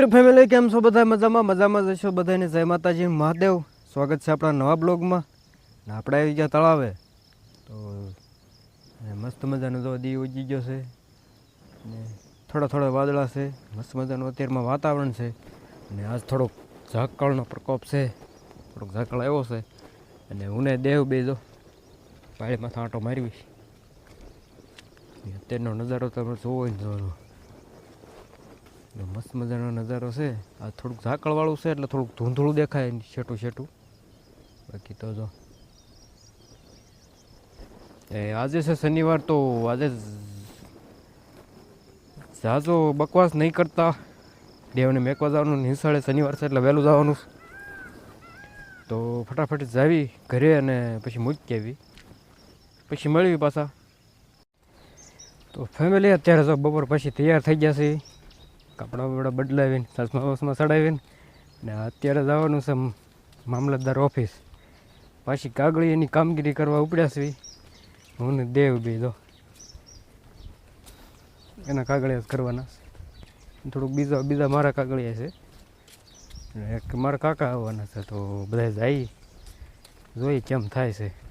YouTube family કેમ છો બધા? મજામાં? મજામાં જશો બધાને? જય માતાજી મહાદેવ. સ્વાગત છે આપણા નવા બ્લોગમાં. ને આપણે આવી ગયા તળાવે. તો મસ્ત મજાનો જો દી ઉજી ગયો છે. ને થોડા થોડા વાદળા છે. મસ્ત મજાનું અત્યારમાં વાતાવરણ છે. અને આજ થોડોક ઝાકળનો પ્રકોપ છે. થોડોક ઝાકળ આવ્યો છે. અને હુંને દેવ બે જો પાળીમાંથી આંટો મારવી. અત્યારનો નજારો તમે જોવો ને જોવો. ને મસ્ત મજાનો નજારો છે. આ થોડુંક ઝાકળવાળું છે એટલે થોડુંક ધૂંધળું દેખાય છેટું છેટું. બાકી તો જો. એ આજે છે શનિવાર તો આજે ઝાઝો બકવાસ નહીં કરતા. દેવને મેકવા જવાનું નિશાળે શનિવાર છે એટલે વહેલું જવાનું. તો ફટાફટ જાવી ઘરે અને પછી મૂકી આવી પછી મળવી પાછા. તો ફેમિલી અત્યારે જો બપોર પછી તૈયાર થઈ ગયા છે. કપડાં બપડા બદલાવીને ચશ્મા વસમાં ચડાવીને ને અત્યારે જવાનું છે મામલતદાર ઓફિસ. પાછી કાગળી એની કામગીરી કરવા ઉપડ્યા છે. હું ને દેવ બીજો એના કાગળિયા જ કરવાના છે. થોડુંક બીજા બીજા મારા કાગળિયા છે. એક મારા કાકા આવવાના છે તો બધા જાય. જોઈ કેમ થાય છે.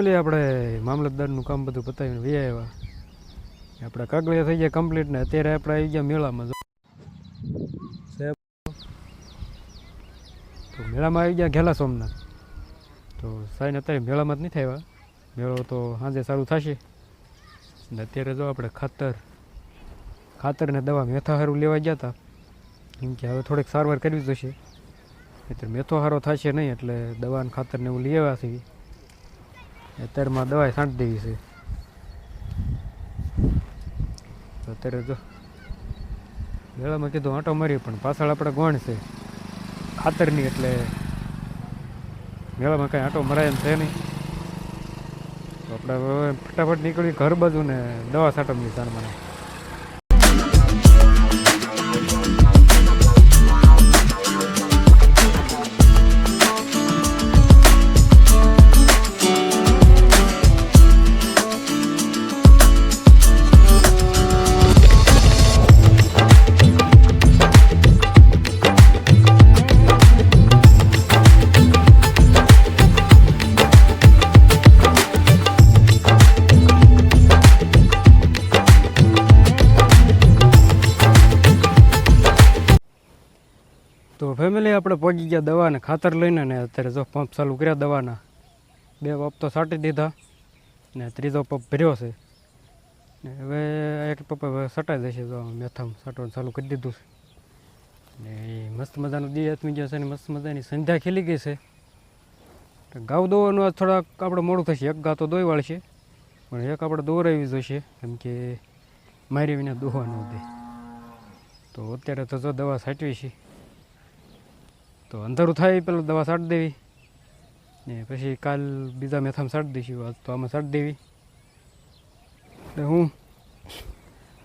ફેમિલી આપણે મામલતદારનું કામ બધું પતાવીને વ્યા આવ્યા. આપણે કાગળિયા થઈ ગયા કમ્પ્લીટ ને અત્યારે આપણે આવી ગયા મેળામાં તો મેળામાં આવી ગયા ઘેલા સોમનાથ. તો સાહેબ અત્યારે મેળામાં જ નહીં આવ્યા. મેળો તો સાંજે સારું થશે. ને અત્યારે જો આપણે ખાતર ખાતર ને દવા મેથા સારું લેવા ગયા હતા કેમ કે હવે થોડીક સારવાર કરવી જોશે. એટલે મેથો સારો થશે નહીં એટલે દવા ખાતર ને એવું લઈ છીએ અત્યારમાં દવાઈ છાંટી દેવી છે. તો અત્યારે જો, વેળામાં કીધું આંટો મારી પણ પાછળ આપણે ગોણ છે. ખાતરની એટલે મેળામાં કાંઈ આંટો મરાય એમ છે નહીં. તો આપણે ફટાફટ નીકળી ઘર બાજુ ને દવા છાંટવાની સારમાં તો ફેમિલી આપણે પહોંચી ગયા દવાને ખાતર લઈને ને અત્યારે જો પંપ ચાલુ કર્યા દવાના. બે પંપ તો સાટી દીધા ને ત્રીજો પંપ ભર્યો છે. ને હવે એક પંપ હવે સટાઈ જશે જો મેથામ સાટવાનું ચાલુ કરી દીધું છે. ને એ મસ્ત મજાનું દી આથમી ગયો છે ને મસ્ત મજાની સંધ્યા ખીલી ગઈ છે. ગાવ દોવાનું આજ થોડાક આપણે મોડું થશે. એક ગા તો દોઈ વાળશે પણ એક આપણે દોરાવી જોઈશે કેમ કે મારી વિના દોવાનું હતી તો અત્યારે તો જો દવા સાચવી છે. તો અંધારું થાય પેલા દવા છાંટી દેવી. ને પછી કાલ બીજા મેથામાં છાંટી દઈશું, આજ તો આમાં સાટી દેવી. એટલે હું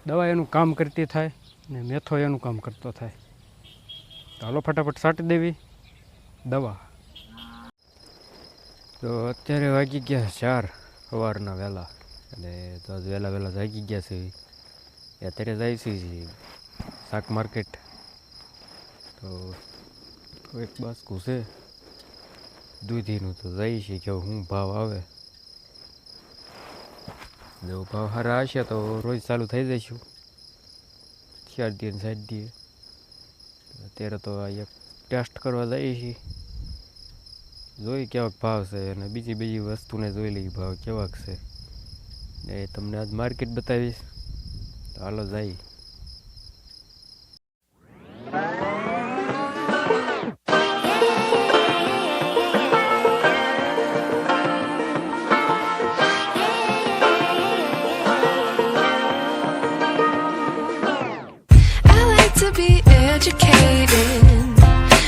દવા એનું કામ કરતી થાય ને મેથો એનું કામ કરતો થાય. હાલો ફટાફટ સાટી દેવી, દવા. તો અત્યારે વાગી ગયા ચાર સવારના વહેલા. અને તો વહેલા વહેલા જાગી ગયા છે. અત્યારે જાય છે શાક માર્કેટ તો એક બાસકું છે. દૂધીનું તો જાય છે કે હું ભાવ આવે. જો ભાવ સારા હશે તો રોજ ચાલુ થઈ જઈશું. ચાર દિવસ સાત દિવસ અત્યારે તો આ એક ટેસ્ટ કરવા જઈએ છીએ. જોઈ કેવાક ભાવ છે અને બીજી બીજી વસ્તુને જોઈ લઈ ભાવ કેવાક છે. એ તમને આજ માર્કેટ બતાવીશ. તો હાલો જાય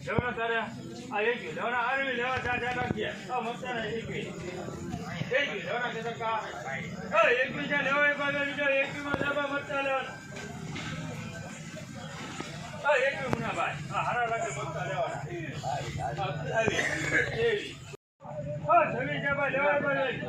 લેવાના તારે આ એક લેવાના આરવી લેવા જા ધ્યાન રાખીએ આ મસ્તા એક એક લેવાના તે કા એ એક બીજા લેવા એક બાજુ લીધો એક માં દાબા મસ્તા લેવાના હા એક મુના ભાઈ. હા હારા લાગે મસ્તા લેવાના હા જમી જાબા લેવા બાજુ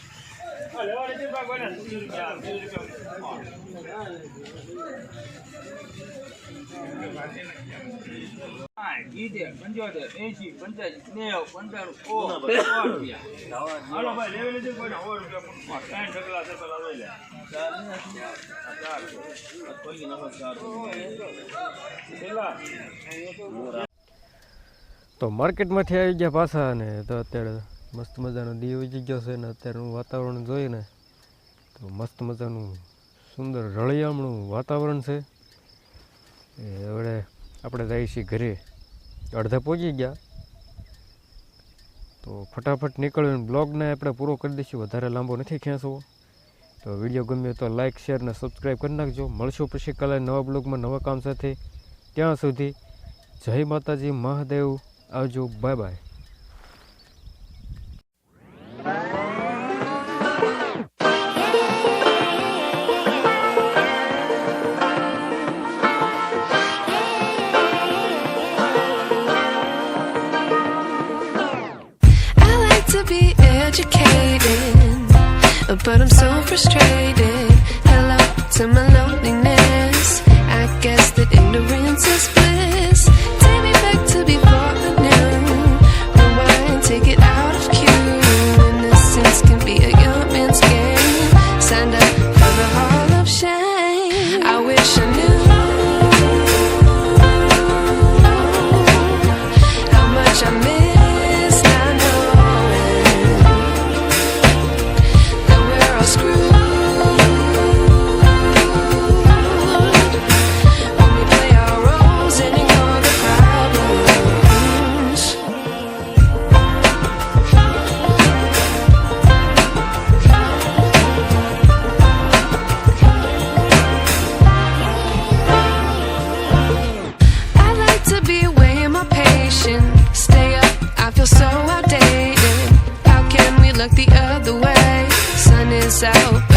પંચોતેર એસી પંચાસી નેવું પંચાણું. તો માર્કેટમાંથી આવી ગયા પાછા ને તો અત્યારે મસ્ત મજાનો દીવ ઉજી ગયો છે ને અત્યારનું વાતાવરણ જોઈને તો મસ્ત મજાનું સુંદર રળિયામણું વાતાવરણ છે. એ હવે આપણે જઈએ છીએ ઘરે. અડધા પહોંચી ગયા. તો ફટાફટ નીકળ્યો બ્લોગને આપણે પૂરો કરી દઈશું. વધારે લાંબો નથી ખેંચવો તો વીડિયો ગમ્યો તો લાઇક શેર અને સબસ્ક્રાઈબ કરી નાખજો. મળશું પછી કાલે નવા બ્લોગમાં નવા કામ સાથે. ત્યાં સુધી જય માતાજી, મહાદેવ. આવજો. Bye bye. Look the other way? Sun is out,